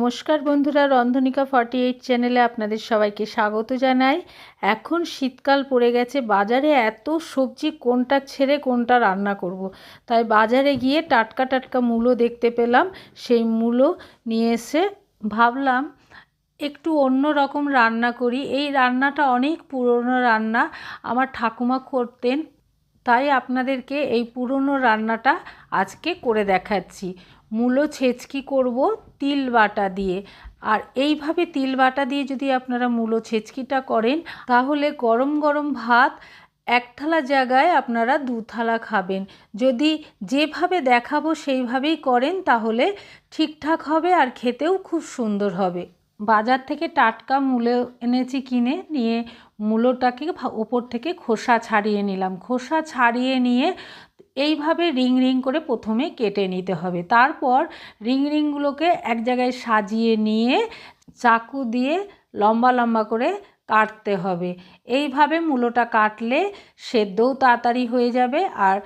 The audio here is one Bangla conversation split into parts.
নমস্কার বন্ধুরা, রন্ধনিকা ফর্টি এইট চ্যানেলে আপনাদের সবাইকে স্বাগত জানাই। এখন শীতকাল পড়ে গেছে, বাজারে এত সবজি কোনটা ছেড়ে কোনটা রান্না করব। তাই বাজারে গিয়ে টাটকা টাটকা মূলো দেখতে পেলাম, সেই মূলো নিয়ে এসে ভাবলাম একটু অন্য রকম রান্না করি। এই রান্নাটা অনেক পুরনো রান্না। আমার ঠাকুমা করতেন তাই আপনাদেরকে এই পুরনো রান্নাটা আজকে করে দেখাচ্ছি। মূলো ছেচকি করব তিল বাটা দিয়ে। আর এইভাবে তিল বাটা দিয়ে যদি আপনারা মূলো ছেচকিটা করেন, তাহলে গরম গরম ভাত এক থালা জায়গায় আপনারা দু থালা খাবেন। যদি যেভাবে দেখাবো সেইভাবেই করেন, তাহলে ঠিকঠাক হবে আর খেতেও খুব সুন্দর হবে। বাজার থেকে টাটকা মূলো এনেছি কিনে, নিয়ে মূলোটাকে ওপর থেকে খোসা ছাড়িয়ে নিলাম। খোসা ছাড়িয়ে নিয়ে এইভাবে রিং রিং করে প্রথমে কেটে নিতে হবে। তারপর রিং রিংগুলোকে এক জায়গায় সাজিয়ে নিয়ে চাকু দিয়ে লম্বা লম্বা করে কাটতে হবে। এইভাবে মূলোটা কাটলে সেদ্ধও তাড়াতাড়ি হয়ে যাবে আর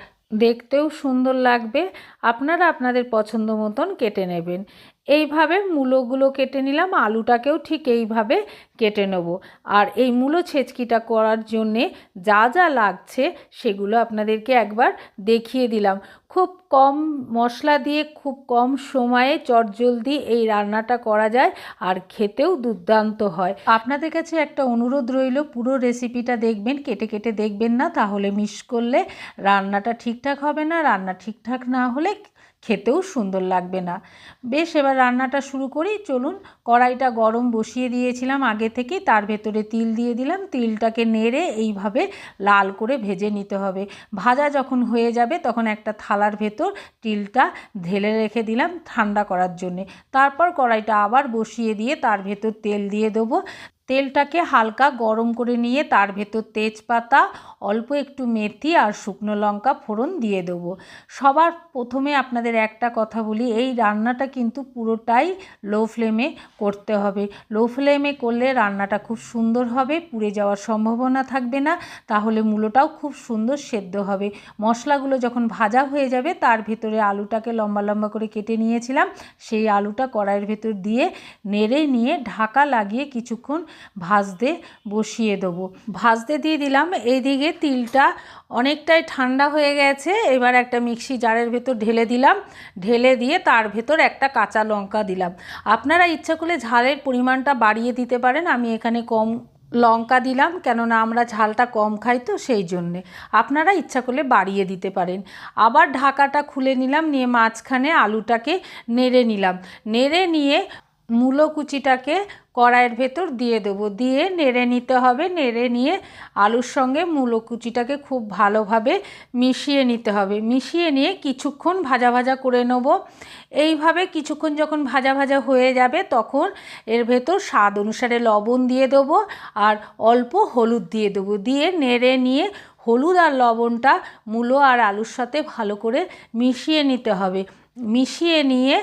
দেখতেও সুন্দর লাগবে। আপনারা আপনাদের পছন্দ মতন কেটে নেবেন। এইভাবে মূলোগুলো কেটে নিলাম, আলুটাকেও ঠিক এইভাবে কেটে নেব। আর এই মূলো ছেচকিটা করার জন্যে যা যা লাগছে সেগুলো আপনাদেরকে একবার দেখিয়ে দিলাম। খুব কম মশলা দিয়ে, খুব কম সময়ে চটজলদি এই রান্নাটা করা যায় আর খেতেও দুর্দান্ত হয়। আপনাদের কাছে একটা অনুরোধ রইল, পুরো রেসিপিটা দেখবেন, কেটে কেটে দেখবেন না, তাহলে মিস করলে রান্নাটা ঠিকঠাক হবে না, রান্না ঠিকঠাক না হলে খেতেও সুন্দর লাগবে না। বেশ, এবার রান্নাটা শুরু করি। চলুন, কড়াইটা গরম বসিয়ে দিয়েছিলাম। আগে থেকে তার ভেতরে তিল দিয়ে দিলাম। তিলটাকে নেড়ে এইভাবে লাল করে ভেজে নিতে হবে। ভাজা যখন হয়ে যাবে, তখন একটা থালার ভেতর তিলটা ঢেলে রেখে দিলাম ঠান্ডা করার জন্যে। তারপর কড়াইটা আবার বসিয়ে দিয়ে তার ভেতর তেল দিয়ে দেবো। তেলটাকে হালকা গরম করে নিয়ে তার ভেতর তেজপাতা, অল্প একটু মেথি আর শুকনো লঙ্কা ফোড়ন দিয়ে দেবো। সবার প্রথমে আপনাদের একটা কথা বলি, এই রান্নাটা কিন্তু পুরোটাই লো ফ্লেমে করতে হবে। লো ফ্লেমে করলে রান্নাটা খুব সুন্দর হবে, পুড়ে যাওয়ার সম্ভাবনা থাকবে না, তাহলে মূলোটাও খুব সুন্দর সেদ্ধ হবে। মশলাগুলো যখন ভাজা হয়ে যাবে, তার ভেতরে আলুটাকে লম্বা লম্বা করে কেটে নিয়েছিলাম, সেই আলুটা কড়াইয়ের ভেতর দিয়ে নেড়ে নিয়ে ঢাকা লাগিয়ে কিছুক্ষণ ভাজতে বসিয়ে দেবো। ভাজতে দিয়ে দিলাম, এইদিকে তিলটা অনেকটাই ঠান্ডা হয়ে গেছে। এবার একটা মিক্সি জারের ভেতর ঢেলে দিলাম। ঢেলে দিয়ে তার ভেতর একটা কাঁচা লঙ্কা দিলাম। আপনারা ইচ্ছা করলে ঝালের পরিমাণটা বাড়িয়ে দিতে পারেন। আমি এখানে কম লঙ্কা দিলাম, কেননা আমরা ঝালটা কম খাই তো সেই জন্যে। আপনারা ইচ্ছা করলে বাড়িয়ে দিতে পারেন। আবার ঢাকাটা খুলে নিলাম, নিয়ে মাঝখানে আলুটাকে নেড়ে নিলাম। নেড়ে নিয়ে মূলো কুচিটাকে কড়াইয়ের ভেতর দিয়ে দেবো। দিয়ে নেড়ে নিতে হবে। নেড়ে নিয়ে আলুর সঙ্গে মূলো কুচিটাকে খুব ভালোভাবে মিশিয়ে নিতে হবে। মিশিয়ে নিয়ে কিছুক্ষণ ভাজা ভাজা করে নেব। এইভাবে কিছুক্ষণ যখন ভাজা ভাজা হয়ে যাবে তখন এর ভেতর স্বাদ অনুসারে লবণ দিয়ে দেবো আর অল্প হলুদ দিয়ে দেবো। দিয়ে নেড়ে নিয়ে হলুদ আর লবণটা মূলো আর আলুর সাথে ভালো করে মিশিয়ে নিতে হবে। মিশিয়ে নিয়ে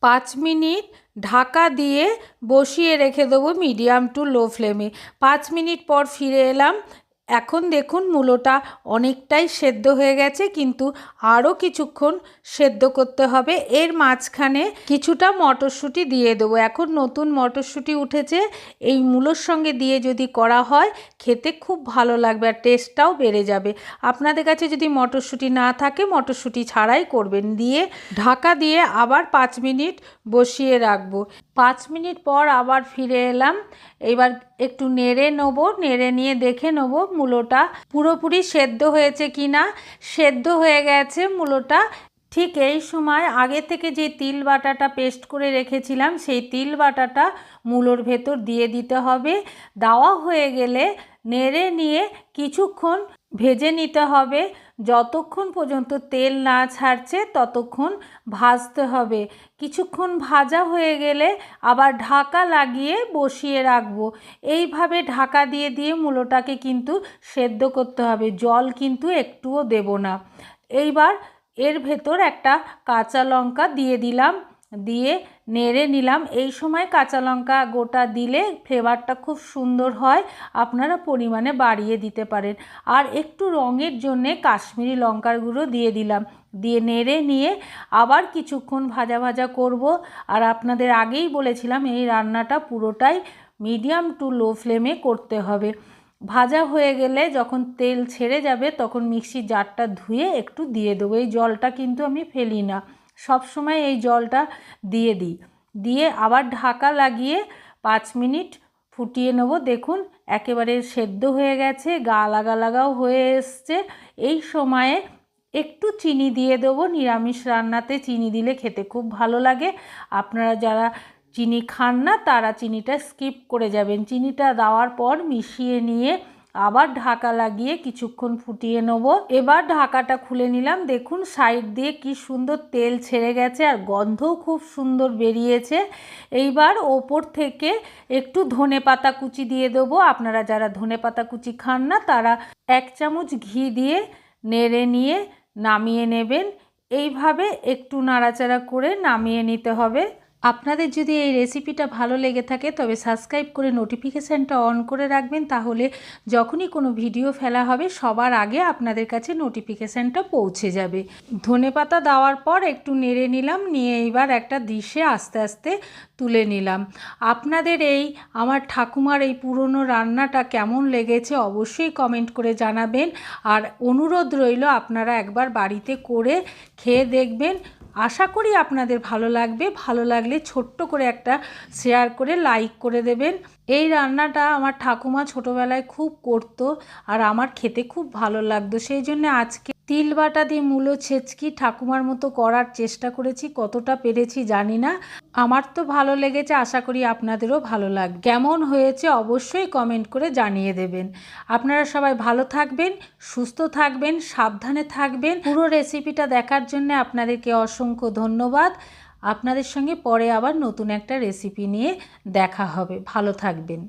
পাঁচ মিনিট ঢাকা দিয়ে বসিয়ে রেখে দেবো মিডিয়াম টু লো ফ্লেমে। পাঁচ মিনিট পর ফিরে এলাম এখন দেখুন মূলোটা অনেকটাই সেদ্ধ হয়ে গেছে, কিন্তু আরও কিছুক্ষণ সেদ্ধ করতে হবে। এর মাঝখানে কিছুটা মটরশুঁটি দিয়ে দেবো। এখন নতুন মটরশুঁটি উঠেছে, এই মূলোর সঙ্গে দিয়ে যদি করা হয়, খেতে খুব ভালো লাগবে আর টেস্টটাও বেড়ে যাবে। আপনাদের কাছে যদি মটরশুঁটি না থাকে, মটরশুঁটি ছাড়াই করবেন। দিয়ে ঢাকা দিয়ে আবার পাঁচ মিনিট বসিয়ে রাখব। পাঁচ মিনিট পর আবার ফিরে এলাম। এবার একটু নেড়ে নেব, নেড়ে নিয়ে দেখে নেব মূলোটা পুরোপুরি সেদ্ধ হয়েছে কি না সেদ্ধ হয়ে গেছে মূলোটা। ঠিক এই সময় আগে থেকে যে তিল বাটাটা পেস্ট করে রেখেছিলাম, সেই তিল বাটাটা মূলোর ভেতর দিয়ে দিতে হবে। দেওয়া হয়ে গেলে নেড়ে নিয়ে কিছুক্ষণ ভেজে নিতে হবে। যতক্ষণ পর্যন্ত তেল না ছাড়ছে, ততক্ষণ ভাজতে হবে। কিছুক্ষণ ভাজা হয়ে গেলে আবার ঢাকা লাগিয়ে বসিয়ে রাখব। এইভাবে ঢাকা দিয়ে দিয়ে মূলোটাকে কিন্তু সেদ্ধ করতে হবে। জল কিন্তু একটুও দেব না। এইবার এর ভেতর একটা কাঁচা লঙ্কা দিয়ে দিলাম। দিয়ে নেড়ে নিলাম। এই সময় কাঁচা লঙ্কা গোটা দিলে ফ্লেভারটা খুব সুন্দর হয়। আপনারা পরিমাণে বাড়িয়ে দিতে পারেন। আর একটু রঙের জন্যে কাশ্মীরি লঙ্কার গুঁড়ো দিয়ে দিলাম। দিয়ে নেড়ে নিয়ে আবার কিছুক্ষণ ভাজা ভাজা করব। আর আপনাদের আগেই বলেছিলাম, এই রান্নাটা পুরোটাই মিডিয়াম টু লো ফ্লেমে করতে হবে। ভাজা হয়ে গেলে যখন তেল ছেড়ে যাবে, তখন মিক্সির জারটা ধুয়ে একটু দিয়ে দেবো। এই জলটা কিন্তু আমি ফেলি না। সব সময় এই জলটা দিয়ে দিই। দিয়ে আবার ঢাকা লাগিয়ে পাঁচ মিনিট ফুটিয়ে নেব। দেখুন, একেবারে সেদ্ধ হয়ে গেছে, গা লাগা লাগাও হয়ে এসছে। এই সময়ে একটু চিনি দিয়ে দেবো। নিরামিষ রান্নাতে চিনি দিলে খেতে খুব ভালো লাগে। আপনারা যারা চিনি খান না, তারা চিনিটা স্কিপ করে যাবেন। চিনিটা দেওয়ার পর মিশিয়ে নিয়ে আবার ঢাকা লাগিয়ে কিছুক্ষণ ফুটিয়ে নেব। এবার ঢাকাটা খুলে নিলাম। দেখুন, সাইড দিয়ে কি সুন্দর তেল ছেড়ে গেছে আর গন্ধও খুব সুন্দর বেরিয়েছে। এইবার ওপর থেকে একটু ধনে পাতা কুচি দিয়ে দেবো। আপনারা যারা ধনে পাতা কুচি খান না, তারা এক চামচ ঘি দিয়ে নেড়ে নিয়ে নামিয়ে নেবেন। এইভাবে একটু নাড়াচাড়া করে নামিয়ে নিতে হবে। আপনাদের যদি এই রেসিপিটা ভালো লেগে থাকে, তবে সাবস্ক্রাইব করে নোটিফিকেশানটা অন করে রাখবেন, তাহলে যখনই কোনো ভিডিও ফেলা হবে, সবার আগে আপনাদের কাছে নোটিফিকেশানটা পৌঁছে যাবে। ধনে পাতা দেওয়ার পর একটু নেড়ে নিলাম, নিয়ে এইবার একটা ডিশে আস্তে আস্তে তুলে নিলাম। আপনাদের এই আমার ঠাকুমার এই পুরনো রান্নাটা কেমন লেগেছে অবশ্যই কমেন্ট করে জানাবেন। আর অনুরোধ রইল, আপনারা একবার বাড়িতে করে খেয়ে দেখবেন। আশা করি আপনাদের ভালো লাগবে। ভালো লাগলে ছোট্ট করে একটা শেয়ার করে লাইক করে দেবেন। এই রান্নাটা আমার ঠাকুমা ছোটোবেলায় খুব করতো আর আমার খেতে খুব ভালো লাগতো। সেই জন্য আজকে তিল বাটা দিয়ে মূলো ছেচকি ঠাকুমার মতো করার চেষ্টা করেছি, কতটা পেরেছি জানি না। আমার তো ভালো লেগেছে, আশা করি আপনাদেরও ভালো লাগ, কেমন হয়েছে অবশ্যই কমেন্ট করে জানিয়ে দেবেন। আপনারা সবাই ভালো থাকবেন, সুস্থ থাকবেন, সাবধানে থাকবেন। পুরো রেসিপিটা দেখার জন্য আপনাদেরকে অসংখ্য ধন্যবাদ। আপনাদের সঙ্গে পরে আবার নতুন একটা রেসিপি নিয়ে দেখা হবে। ভালো থাকবেন।